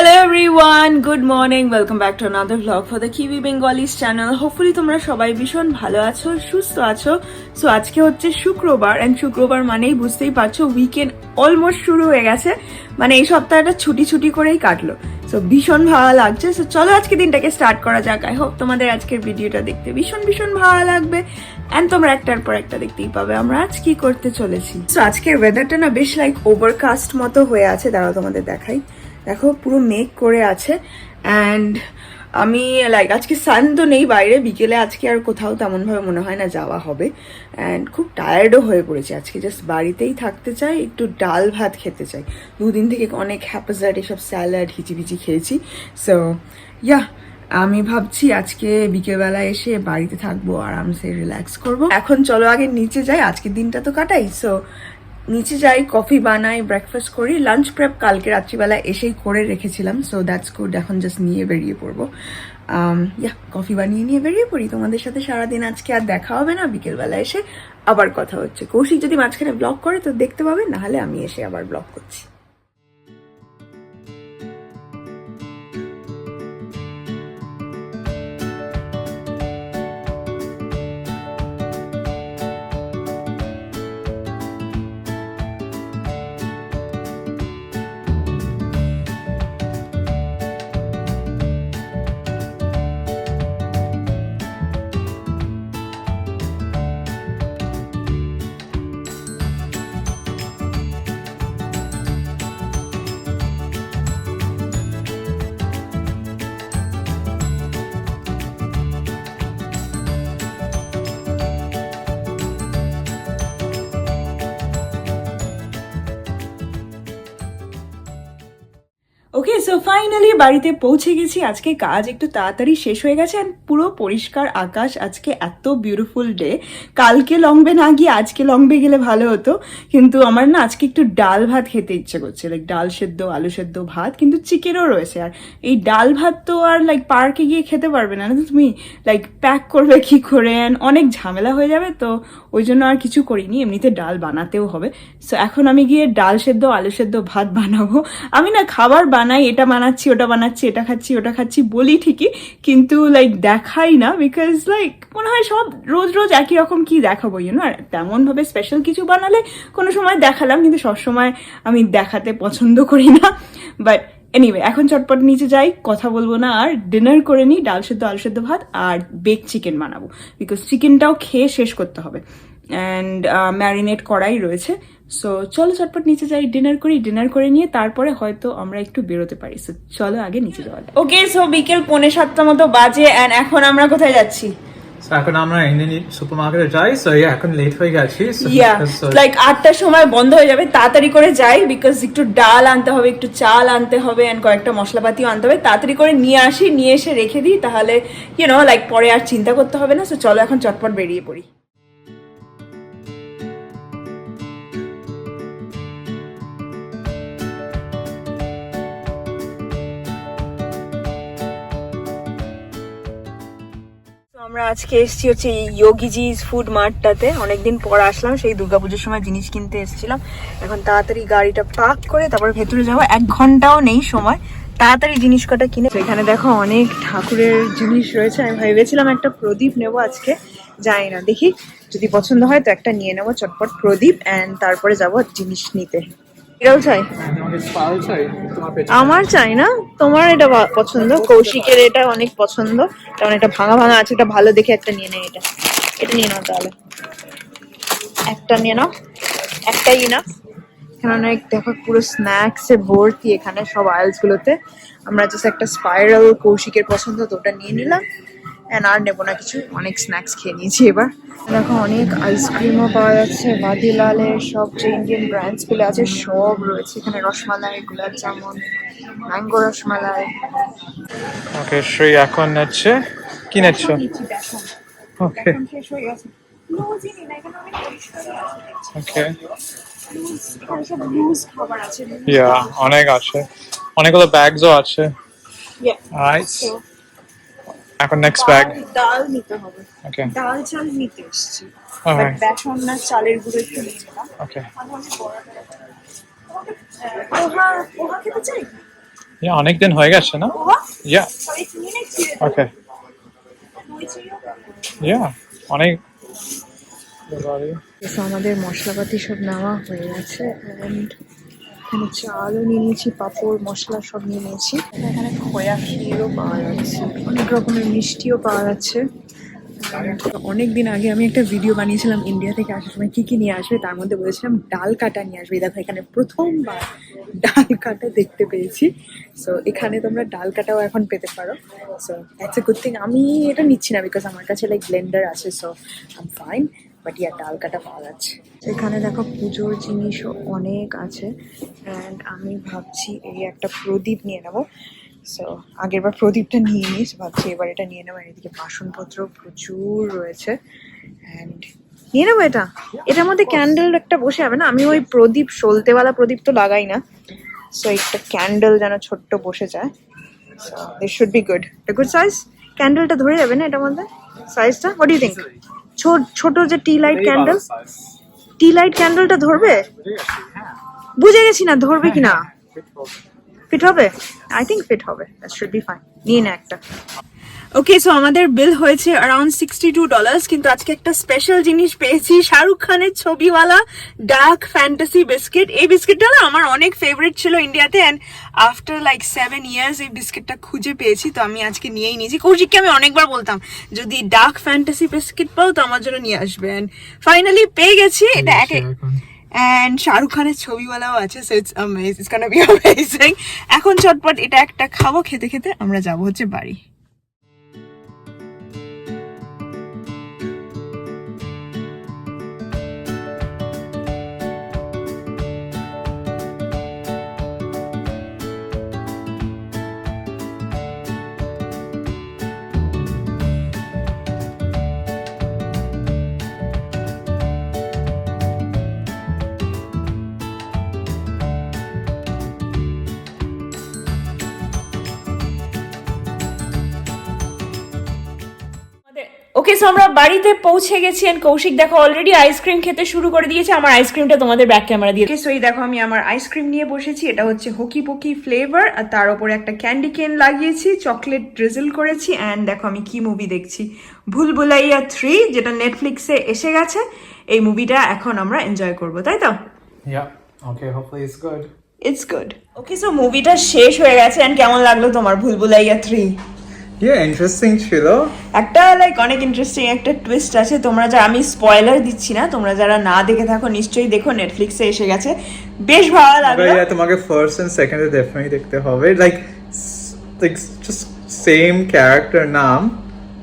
Hello everyone, good morning. Welcome back to another vlog for the Kiwi Bengalis channel. Hopefully তোমরা সবাই ভীষণ ভালো আছো সুস্থ আছো। সো আজকে হচ্ছে শুক্রবার এন্ড শুক্রবার মানেই বুঝতেই পারছ উইকেন্ড অলমোস্ট শুরু হয়ে গেছে। মানে এই সপ্তাহটা ছুটি ছুটি করেই কাটলো। সো ভীষণ ভালো লাগছে। সো চলো আজকে দিনটাকে স্টার্ট করা যাক। আই হোপ তোমাদের আজকের ভিডিওটা দেখতে ভীষণ ভীষণ ভালো লাগবে। এন্ড তোমরা একটার পর একটা দেখতেই পাবে আমরা আজ কি করতে চলেছি। সো আজকের ওয়েদারটা না বেশ লাইক ওভারকাস্ট মতো হয়ে আছে। দাঁড়াও তোমাদের দেখাই। দেখো, পুরো মেঘ করে আছে। অ্যান্ড আমি লাইক আজকে সান তো নেই বাইরে, বিকেলে আজকে আর কোথাও তেমনভাবে মনে হয় না যাওয়া হবে। অ্যান্ড খুব টায়ার্ডও হয়ে পড়েছে আজকে। জাস্ট বাড়িতেই থাকতে চাই, একটু ডাল ভাত খেতে চাই। দুদিন থেকে অনেক হ্যাপাজার্ড এসব স্যালাড হিচিবিচি খেয়েছি। সো ইয়া আমি ভাবছি আজকে বিকেলবেলা এসে বাড়িতে থাকব, আরামসে রিল্যাক্স করব। এখন চলো আগে নিচে যাই, আজকের দিনটা তো কাটাই। সো নিচে যাই, কফি বানাই ব্রেকফাস্ট করি। লাঞ্চ প্রেপ কালকে রাত্রিবেলা এসেই করে রেখেছিলাম সো দ্যাটস গুড এখন জাস্ট নিয়ে বেরিয়ে পড়ব। ইয়া কফি বানিয়ে নিয়ে বেরিয়ে পড়ি। তোমাদের সাথে সারাদিন আজকে আর দেখা হবে না। বিকেলবেলা এসে আবার কথা হচ্ছে। কৌশিক যদি মাঝখানে ব্লগ করে, তো দেখতে পাবে, নাহলে আমি এসে আবার ব্লগ করছি। ওকে সো ফাইনালি বাড়িতে পৌঁছে গেছি। আজকে কাজ একটু তাড়াতাড়ি শেষ হয়ে গেছে আর পুরো পরিষ্কার আকাশ আজকে এত বিউটিফুল ডে কালকে লংবে না গিয়ে আজকে লংবে গেলে ভালো হতো। কিন্তু আমার না আজকে একটু ডাল ভাত খেতে ইচ্ছে করছে। লাইক ডাল সেদ্ধ, আলু সেদ্ধ ভাত, কিন্তু চিকেনও রয়েছে। আর এই ডাল ভাত তো আর লাইক পার্কে গিয়ে খেতে পারবে না। না তুমি? লাইক প্যাক করবে কি করে? And অনেক ঝামেলা হয়ে যাবে, তো ওই জন্য আর কিছু করিনি। এমনিতে ডাল বানাতেও হবে। সো এখন আমি গিয়ে ডাল সেদ্ধ, আলু সেদ্ধ ভাত বানাবো। আমি না খাবার বানাই, এটা বানাচ্ছি, ওটা বানাচ্ছি, এটা খাচ্ছি, ওটা খাচ্ছি বলি ঠিকই, কিন্তু লাইক দেখাই না বিকজ লাইক মনে হয় সব রোজ রোজ একই রকম কি দেখাবো ইউনো আর তেমনভাবে স্পেশাল কিছু বানালে কোনো সময় দেখালাম, কিন্তু সবসময় আমি দেখাতে পছন্দ করি না। বাট এনিওয়ে এখন চটপট নিচে যাই, কথা বলব না, আর ডিনার করে নিই, ডাল সেদ্ধ, আলু সেদ্ধ ভাত, আর বেক চিকেন বানাবো বিকজ চিকেনটাও খেয়ে শেষ করতে হবে। অ্যান্ড ম্যারিনেট করাই রয়েছে সো চলো চটপট নিচে যাই ডিনার করি ডিনার করে নিয়ে তারপরে হয়তো আমরা একটু বেরোতে পারি। সো চলো আগে নিচে যাওয়া ওকে সো বিকেল পৌনে সাতটা মতো বাজে অ্যান্ড এখন আমরা কোথায় যাচ্ছি? এখন আমরা ইন্ডিয়ান সুপার মার্কেটে যাই। সো ইয়া এখন লেট হয়ে গেছি। লাইক আটটার সময় বন্ধ হয়ে যাবে তাড়াতাড়ি করে যাই বিকজ একটু ডাল আনতে হবে একটু চাল আনতে হবে অ্যান্ড কয়েকটা মশলাপাতিও আনতে হবে। তাড়াতাড়ি করে নিয়ে আসি নিয়ে এসে রেখে দিই তাহলে ইউনো লাইক পরে আর চিন্তা করতে হবে না। সো চলো এখন চটপট বেরিয়ে পড়ি। আমরা আজকে এসেছি হচ্ছে এই যোগিজিস ফুড মার্টটাতে অনেকদিন পর আসলাম, সেই দুর্গাপুজোর সময় জিনিস কিনতে এসেছিলাম। এখন তাড়াতাড়ি গাড়িটা পার্ক করে তারপর ভেতরে যাব। এক ঘন্টাও নেই সময়। তাড়াতাড়ি জিনিস কটা কিনে এখানে দেখো অনেক ঠাকুরের জিনিস রয়েছে। আমি ভেবেছিলাম একটা প্রদীপ নেব আজকে। যাই না, দেখি। যদি পছন্দ হয় তো একটা নিয়ে নেব চটপট প্রদীপ। অ্যান্ড তারপরে যাব জিনিস নিতে। এটাও চাই? আমার চাই না। তোমার এটা পছন্দ? কৌশিকের এটা অনেক পছন্দ। কারণ এটা ভাঙা ভাঙা আছে, এটা ভালো দেখে একটা নিয়ে নেই এটা। এটা নিয়ে নাও তাহলে। একটা নিয়ে নাও। একটাই না এখানে অনেক দেখো পুরো স্ন্যাক্স ভর্তি এখানে সব আইলস গুলোতে। আমরা জাস্ট একটা স্পাইরাল কৌশিকের পছন্দ তো ওটা নিয়ে নিলাম। এন্ড আর নেব না কিছু। অনেক স্ন্যাক্স খেয়ে নিয়েছি এবার। দেখো অনেক আইসক্রিমও পাওয়া যাচ্ছে বাদিলালের সব যে ইন্ডিয়ান ব্র্যান্ডসগুলো আছে সব রয়েছে। এখানে রসমালাই গোলাপ জামুন ম্যাঙ্গো রসমালাই। ওকে শ্রী এখন নেচ্ছে। কি নেচ্ছ? ওকে। ওকে। ইয়া অনেক আছে। অনেকগুলো ব্যাগসও আছে. রাইট এখন নেক্সট ব্যাগ ডাল নিতে হবে ওকে ডাল চাল নিতে এসেছি. বেসন না চালের গুঁড়ো একটু নিয়ে নিলাম ওকে অনেক পোহা পোহা খেতে চাই ইয়া অনেকদিন হয়ে গেছে না ইয়া ওকে ইয়া অনেক আমাদের মশলাপাতি সব নেওয়া হয়ে গেছে অ্যান্ড এখানে চালও নিয়ে নিয়েছি, পাঁপড়, মশলা সব নিয়ে নিয়েছি। এখানে খোয়া ক্ষীরও পাওয়া যাচ্ছে, অনেক রকমের মিষ্টিও পাওয়া যাচ্ছে। অনেক দিন আগে আমি একটা ভিডিও বানিয়েছিলাম ইন্ডিয়া থেকে আসার সময় কি কি নিয়ে আসবে তার মধ্যে বলেছিলাম ডাল কাটা নিয়ে আসবে। দেখো এখানে প্রথমবার ডাল কাটা দেখতে পেয়েছি। সো এখানে তোমরা ডাল কাটাও এখন পেতে পারো। So that's a good thing আমি এটা নিচ্ছি না বিকজ আমার কাছে লাইক ব্লেন্ডার আছে so I am fine but yeah ডাল কাটা পাওয়া যাচ্ছে এখানে দেখো পুজোর জিনিসও অনেক আছে। অ্যান্ড আমি ভাবছি এই একটা প্রদীপ নিয়ে নেব। সো আগের বার প্রদীপটা নিয়ে নিই ভাবছি এবার এটা নিয়ে নেব। এদিকে বাসনপত্র প্রচুর রয়েছে। অ্যান্ড নিয়ে নেব এটা? এটার মধ্যে ক্যান্ডেল একটা বসে যাবে না? আমি ওই প্রদীপ, সলতেওয়ালা প্রদীপ তো লাগাই না। সো একটা ক্যান্ডেল যেন ছোট্ট বসে যায়। So this should be good good size ক্যান্ডেলটা ধরে যাবে না এটার মধ্যে? সাইজটা হোয়াট ইউ থিঙ্ক ছোট ছোট যে tea light candle tea light ক্যান্ডেলটা ধরবে? বুঝে গেছি না ধরবে কি না? ফিট হবে। আই থিঙ্ক ফিট হবে দ্যাট শুড বি ফাইন নিয়ে না একটা। ওকে সো আমাদের বিল হয়েছে অ্যারাউন্ড সিক্সটি টু ডলার্স কিন্তু আজকে একটা স্পেশাল জিনিস পেয়েছি শাহরুখ খানের ছবিওয়ালা ডার্ক ফ্যান্টাসি বিস্কিট এই বিস্কিটটা না আমার অনেক ফেভারিট ছিল ইন্ডিয়াতে and after like seven years এই বিস্কিটটা খুঁজে পেয়েছি তো আমি আজকে নিয়েই নিয়েছি। কৌশিককে আমি অনেকবার বলতাম যদি ডার্ক ফ্যান্টাসি বিস্কিট পাও তো আমার জন্য নিয়ে আসবে। অ্যান্ড ফাইনালি পেয়ে গেছি এটা এক অ্যান্ড শাহরুখ খানের ছবিওয়ালাও আছে so it's amaze it's be amazing এখন চটপট এটা একটা খাব খেতে খেতে আমরা যাব হচ্ছে বাড়ি। ওকে সো আমরা বাড়িতে পৌঁছে গেছি এন্ড কৌশিক দেখো অলরেডি আইসক্রিম খেতে শুরু করে দিয়েছে। আমার আইসক্রিমটা তোমাদের ব্যাক ক্যামেরা দিয়ে সো এই দেখো আমি আমার আইসক্রিম নিয়ে বসেছি। এটা হচ্ছে হকি পকি ফ্লেভার আর তার উপরে একটা ক্যান্ডি কেন লাগিয়েছি চকলেট ড্রিজল করেছি অ্যান্ড দেখো আমি কি মুভি দেখছি। ভুল ভুলভুলাইয়া থ্রি যেটা নেটফ্লিক্সে এসে গেছে এই মুভিটা এখন আমরা এনজয় করব তাই তো? Okay hopefully it's good it's good okay so মুভিটা শেষ হয়ে গেছে অ্যান্ড কেমন লাগল তোমার ভুল ভুলভুলাইয়া থ্রি ইন্টারেস্টিং ছিল। একটা লাইক অনেক ইন্টারেস্টিং একটা টুইস্ট আছে। তোমরা যা আমি স্পয়লার দিচ্ছি না। তোমরা যারা না দেখে থাকো নিশ্চয়ই দেখো নেটফ্লিক্সে এসে গেছে। বেশ ভালো লাগল। তোমাকে ফার্স্ট এন্ড সেকেন্ডে ডেফিনেটলি দেখতে হবে। Like like just same character নাম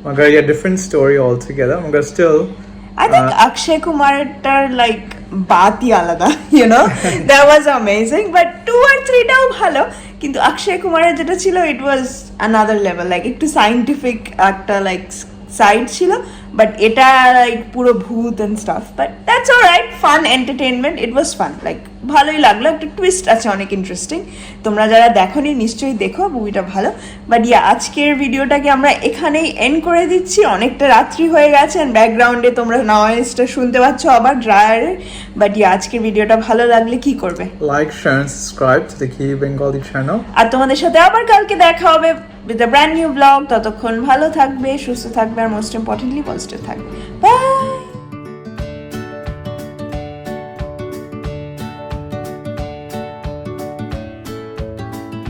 মগর yeah different story all together Magar still I think Akshay কুমারটার লাইক বাতই আলাদা you know that was amazing but two আর থ্রিটাও ভালো কিন্তু অক্ষয় কুমারের যেটা ছিল it was another level like একটু সাইন্টিফিক একটা লাইক সাইড ছিল বাট এটা লাইক পুরো ভূত and stuff but that's all right fun entertainment it was fun like ভালোই লাগল একটা টুইস্ট আছে অনেক ইন্টারেস্টিং তোমরা যারা দেখোনি নিশ্চয়ই দেখো মুভিটা ভালো বাট ইয়া আজকের ভিডিওটাকে আমরা এখানেই এন্ড করে দিচ্ছি অনেকটা রাত্রি হয়ে গেছে অ্যান্ড ব্যাকগ্রাউন্ডে তোমরা নয়েজটা শুনতে পাচ্ছ আবার ড্রায়ারে বাট ইয়া আজকের ভিডিওটা ভালো লাগলে কি করবে? Like share subscribe to the কি বেঙ্গলি চ্যানেল আর তোমাদের সাথে আবার কালকে দেখা হবে। উইথ ব্র্যান্ড নিউ ব্লগ ততক্ষণ ভালো থাকবে, সুস্থ থাকবে, আর মোস্ট ইম্পর্টেন্টলি পজিটিভ থাকবে। বাই